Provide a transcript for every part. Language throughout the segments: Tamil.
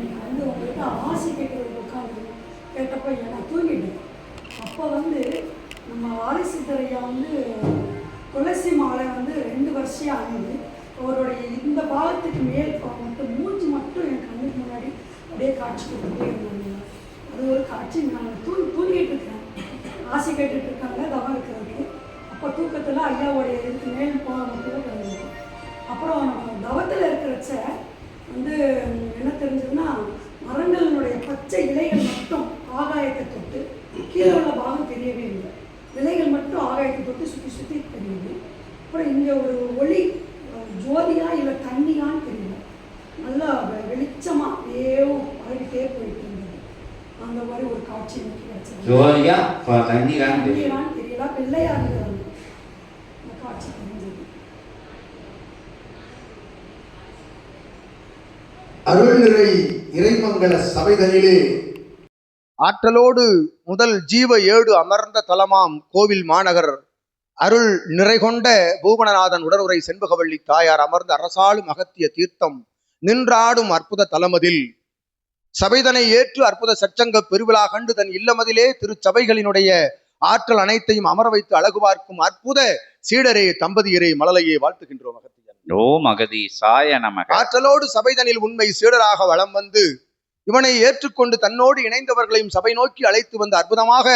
நீங்கள் வந்து உங்கள்கிட்ட ஆசை கேட்குறது உட்காந்து கேட்டப்போ நான் தூங்கிட்டேன். அப்போ வந்து நம்ம ஆதிசித்தர் ஐயா வந்து துளசி மாலை வந்து ரெண்டு வருஷம் ஆகுது அவருடைய இந்த பாகத்துக்கு மேல் பாகம் மட்டும் மூஞ்சி மட்டும் என் கண்ணுக்கு முன்னாடி அப்படியே காட்சி கொடுத்துட்டே இருந்தாங்க அது ஒரு காட்சி. நான் தூ தூங்கிட்டு இருக்கேன். ஆசை கேட்டுட்டு இருக்காங்க தவம் இருக்கிறதுக்கு. அப்போ தூக்கத்தில் ஐயாவோடைய இதுக்கு மேல் போக மட்டும் அப்புறம் நம்ம தவத்தில் இருக்கிறச்ச வந்து என்ன தெரிஞ்சதுன்னா மரங்களினுடைய பச்சை இலைகள் மட்டும் ஆகாயத்தை தொட்டு கீழே உள்ள பாகம் தெரியவே இல்லை. இலைகள் மட்டும் ஆகாயத்தை தொட்டு சுற்றி சுற்றி தெரியுது. அப்புறம் இங்கே ஒரு ஒளி ஜோதியா இல்லை தண்ணியான்னு தெரியல. நல்லா வெ- வெளிச்சமா அப்படியே பழகிட்டே போயிட்டு இருந்தது. அந்த மாதிரி ஒரு காட்சி எனக்கு கிடைச்சது. ஜோதியா தெரியல. வெள்ளையா இருந்தது அந்த காட்சி தெரிஞ்சது அருள்நிறை இறைமங்கல சபைதனிலே ஆற்றலோடு முதல் ஜீவ ஏடு அமர்ந்த தலமாம் கோவில் மாநகர். அருள் நிறைகொண்ட பூவனநாதன் உடனுரை செண்பகவள்ளி தாயார் அமர்ந்த அரசாளும் அகத்திய தீர்த்தம் நின்றாடும் அற்புத தலமதில். சபைதனை ஏற்று அற்புத சச்சங்க பெருவிழா கண்டு தன் இல்லமதிலே திருச்சபைகளினுடைய ஆற்றல் அனைத்தையும் அமர வைத்து அழகு பார்க்கும் அற்புத சீடரே தம்பதியரே மலலையே வாழ்த்துகின்றோம் அகத்தியன் ஓம் அகதி சாய நமக. ஆற்றலோடு சபைதனில் உண்மை சீடராக வலம் வந்து இவனை ஏற்றுக்கொண்டு தன்னோடு இணைந்தவர்களையும் சபை நோக்கி அழைத்து வந்த அற்புதமாக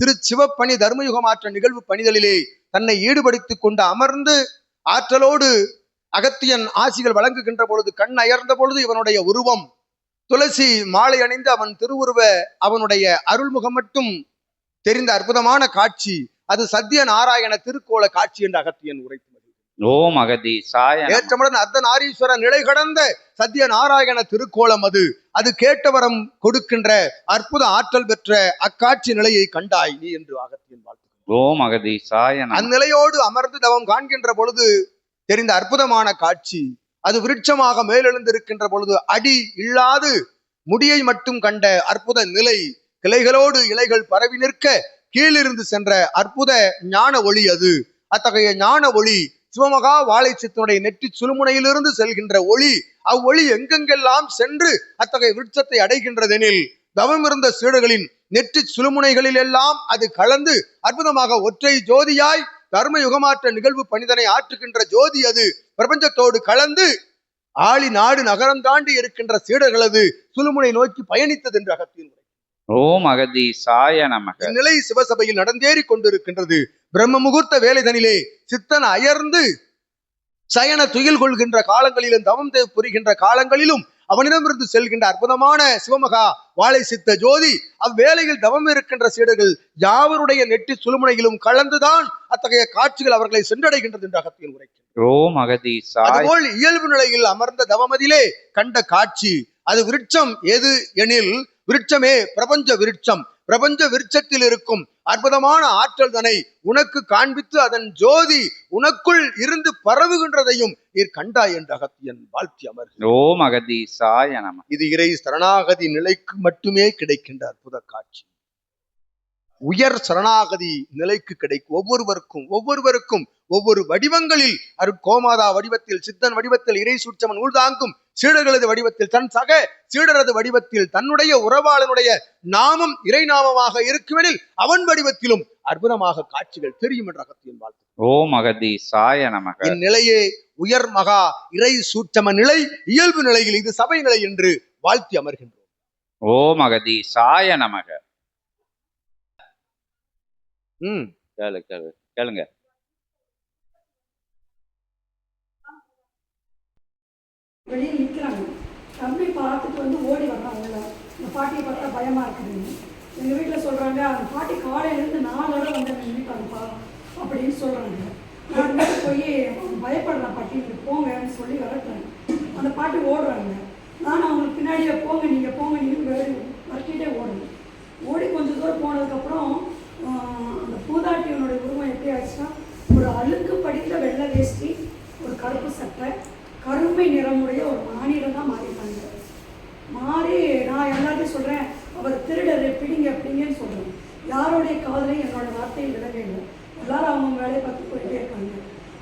திரு சிவப்பணி தர்மயுகமாற்ற நிகழ்வு பணிதலிலே தன்னை ஈடுபடுத்திக் கொண்டு அமர்ந்து ஆற்றலோடு அகத்தியன் ஆசிகள் வழங்குகின்ற பொழுது கண் அயர்ந்த பொழுது இவனுடைய உருவம் துளசி மாலை அணிந்து அவன் திருவுருவ அவனுடைய அருள்முகம் மட்டும் தெரிந்த அற்புதமான காட்சி அது சத்திய நாராயண திருக்கோல காட்சி என்று அகத்தியன் உரைத்து ஓம் அகதி சாய. ஏற்றமுடன் அர்த்தநாரீஸ்வர நிலை கடந்த சத்திய நாராயண திருக்கோலம் அது. அது கேட்டவரம் கொடுக்கின்ற அற்புத ஆற்றல் பெற்ற அக்காட்சி நிலையை கண்டாய் நீ என்று அகத்தியன் வாழ்த்து ஓம் அகதி சாய. அந்நிலையோடு அமர்ந்து தவம் காண்கின்ற பொழுது தெரிந்த அற்புதமான காட்சி. அது விருட்சமாக மேலெழுந்திருக்கின்ற பொழுது அடி இல்லாது முடியை மட்டும் கண்ட அற்புத நிலை. கிளைகளோடு இலைகள் பரவி நிற்க கீழிருந்து சென்ற அற்புத ஞான ஒளி அது. அத்தகைய ஞான ஒளி சிவமகா வாழைச்சத்தினுடைய நெற்றி சுழுமுனையிலிருந்து செல்கின்ற ஒளி அவ்வொளி எங்கெங்கெல்லாம் சென்று அத்தகைய விருட்சத்தை அடைகின்றதெனில் தவம் இருந்த சீடர்களின் நெற்றி சுழுமுனைகளில் எல்லாம் அது கலந்து அற்புதமாக ஒற்றை ஜோதியாய் தர்ம யுகமாற்ற நிகழ்வு பணிதனை ஆற்றுகின்ற ஜோதி அது பிரபஞ்சத்தோடு கலந்து ஆளி நாடு நகரம் தாண்டி இருக்கின்ற சீடர்களது சுழுமுனை நோக்கி பயணித்தது என்று அகத்தின் உரை. ஓம் அகதி சாய நமக. இந்நிலை சிவசபையில் நடந்தேறி கொண்டிருக்கின்றது. பிரம்ம முகூர்த்த வேலைதனிலே சித்தன் அயர்ந்து சயன துயில் கொள்கின்ற காலங்களிலும் தவம் புரிகின்ற காலங்களிலும் அவனிடமிருந்து செல்கின்ற அற்புதமான சிவமகா வாழை சித்த ஜோதி அவ்வேளையில் தவம் இருக்கின்ற சீடர்கள் யாவருடைய நெற்றி சுழுமுனையிலும் கலந்துதான் அத்தகைய காட்சிகள் அவர்களை சென்றடைகின்றது என்று அகத்தியில் உரைக்கிறார் அதுபோல் இயல்பு நிலையில் அமர்ந்த தவமதிலே கண்ட காட்சி அது விருட்சம் எது எனில் விருட்சமே பிரபஞ்ச விருட்சம். பிரபஞ்ச விருட்சத்தில் இருக்கும் அற்புதமான ஆற்றல் தனை உனக்கு காண்பித்து அதன் ஜோதி உனக்குள் இருந்து பரவுகின்றதையும் நீர் கண்டாய் என்ற அகத்தியன் வாழ்த்தி அமர் ஓம் அகதி சாய நமக இது இறை சரணாகதி நிலைக்கு மட்டுமே கிடைக்கின்ற அற்புத காட்சி. உயர் சரணாகதி நிலைக்கு கிடைக்கும். ஒவ்வொருவருக்கும் ஒவ்வொருவருக்கும் ஒவ்வொரு வடிவங்களில் அருட்கோமாதா வடிவத்தில் சித்தன் வடிவத்தில் இறை சூட்சமன் உள்தாங்கும் சீடர்களது வடிவத்தில் தன் சக சீடரது வடிவத்தில் தன்னுடைய உறவாளனுடைய நாமம் இறை நாமமாக இருக்குமெனில் அவன் வடிவத்திலும் அற்புதமாக காட்சிகள் தெரியும் என்ற அகத்தியன் வாழ்த்து ஓம் அகதி சாய நமக. இந்நிலையே உயர் மகா இறை சூட்சம நிலை இயல்பு நிலையில் இது சபை நிலை என்று வாழ்த்தி அமர்கின்றோம். ஓம் அகதி சாய நமக. ம். கேளு கேளு. கேளுங்க. வெளியே நிற்கிறாங்க தம்பி பார்த்துட்டு வந்து ஓடி உள்ள இந்த பாட்டியை பார்த்தா பயமா இருக்குதுன்னு எங்கள் வீட்டில் சொல்கிறாங்க அந்த பாட்டி காலையிலேருந்து நாலு வந்து நின்றுட்டாங்கப்பா அப்படின்னு சொல்கிறாங்க நான் போய் பயப்படுறேன் பாட்டி நீங்கள் போங்கன்னு சொல்லி விரட்டுறேன். அந்த பாட்டி ஓடுறாங்க. நான் அவங்களுக்கு பின்னாடியே போங்க நீங்கள் போங்க நீங்கள் விரட்டிகிட்டே ஓடுறேன். ஓடி கொஞ்சம் தூரம் போனதுக்கப்புறம் அந்த பூதாட்டியனுடைய உருவம் எப்படி ஆச்சுன்னா ஒரு அழுக்கு படித்த வெள்ளை வேஷ்டி ஒரு கருப்பு சட்டை கருமை நிறமுடைய ஒரு மானிடம் தான் மாறிட்டாங்க. மாறி நான் எல்லாத்தையும் சொல்கிறேன் அவர் திருடர் பிடிங்க பிடிங்கன்னு சொல்கிறேன் யாருடைய காதலையும் என்னோட வார்த்தையை விடவே இல்லை. எல்லாரும் அவங்க வேலையை பார்த்து போயிட்டே இருக்காங்க.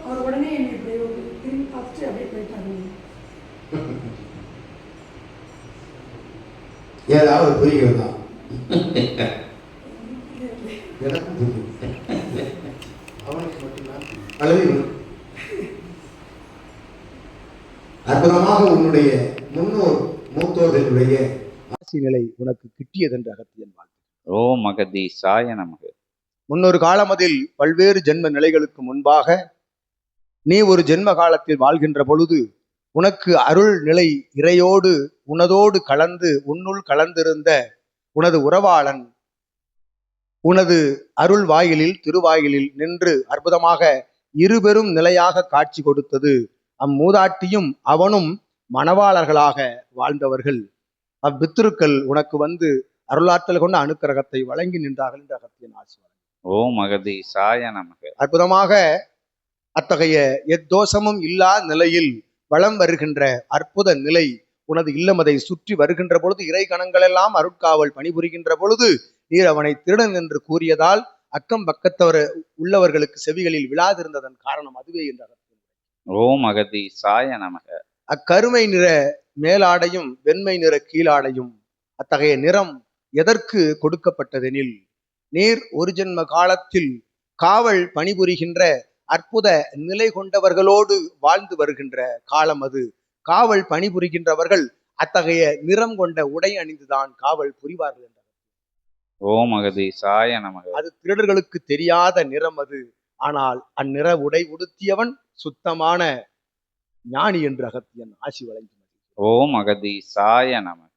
அவர் உடனே என்னை இப்படி திரும்பி பார்த்துட்டு அப்படியே போயிட்டாங்க ஏதாவது புரிகிறதா? எனக்கும் புரியும் அவனுக்கு மட்டும்தான் இவனுக்கு? அற்புதமாக உன்னுடைய முன்னோர் மூத்தோர்களுடைய ஆசி நிலை உனக்கு கிட்டியதென்று அகத்தியன் வாழ்த்து ஓம் அகதீசாய நமக முன்னொரு காலமதில் பல்வேறு ஜென்ம நிலைகளுக்கு முன்பாக நீ ஒரு ஜென்ம காலத்தில் வாழ்கின்ற பொழுது உனக்கு அருள் நிலை இறையோடு உனதோடு கலந்து உன்னுள் கலந்திருந்த உனது உறவாளன் உனது அருள் வாயிலில் திருவாயிலில் நின்று அற்புதமாக இருபெரும் நிலையாக காட்சி கொடுத்தது. அம்மூதாட்டியும் அவனும் மணவாளர்களாக வாழ்ந்தவர்கள். அவ்பித்திருக்கள் உனக்கு வந்து அருளாற்றல் கொண்ட அனுக்கிரகத்தை வழங்கி நின்றார்கள் என்று அகத்தியன் ஆசி ஓம் அகதீசாய நமக. அற்புதமாக அத்தகைய எத்தோஷமும் இல்லா நிலையில் வளம் வருகின்ற அற்புத நிலை உனது இல்லமதை சுற்றி வருகின்ற பொழுது இறை கணங்கள் எல்லாம் அருட்காவல் பணிபுரிகின்ற பொழுது நீர் அவனை திருடன் என்று கூறியதால் அக்கம் பக்கத்தவர் உள்ளவர்களுக்கு செவிகளில் விழாதிருந்ததன் காரணம் அதுவே என்ற ஓம் அகதீசாய நமக. அக்கருமை நிற மேலாடையும் வெண்மை நிற கீழாடையும் அத்தகைய நிறம் எதற்கு கொடுக்கப்பட்டதெனில் நீர் ஒரு ஜென்ம காலத்தில் காவல் பணிபுரிகின்ற அற்புத நிலை கொண்டவர்களோடு வாழ்ந்து வருகின்ற காலம் அது. காவல் பணிபுரிகின்றவர்கள் அத்தகைய நிறம் கொண்ட உடை அணிந்துதான் காவல் புரிவார்கள் ஓம் அகதீசாய நமக. அது திருடர்களுக்கு தெரியாத நிறம் அது. ஆனால் அந்நிற உடை உடுத்தியவன் சுத்தமான ஞானி என்று அகத்தியன் ஆசி வழங்கினார் ஓம் அகதீசாய நமக.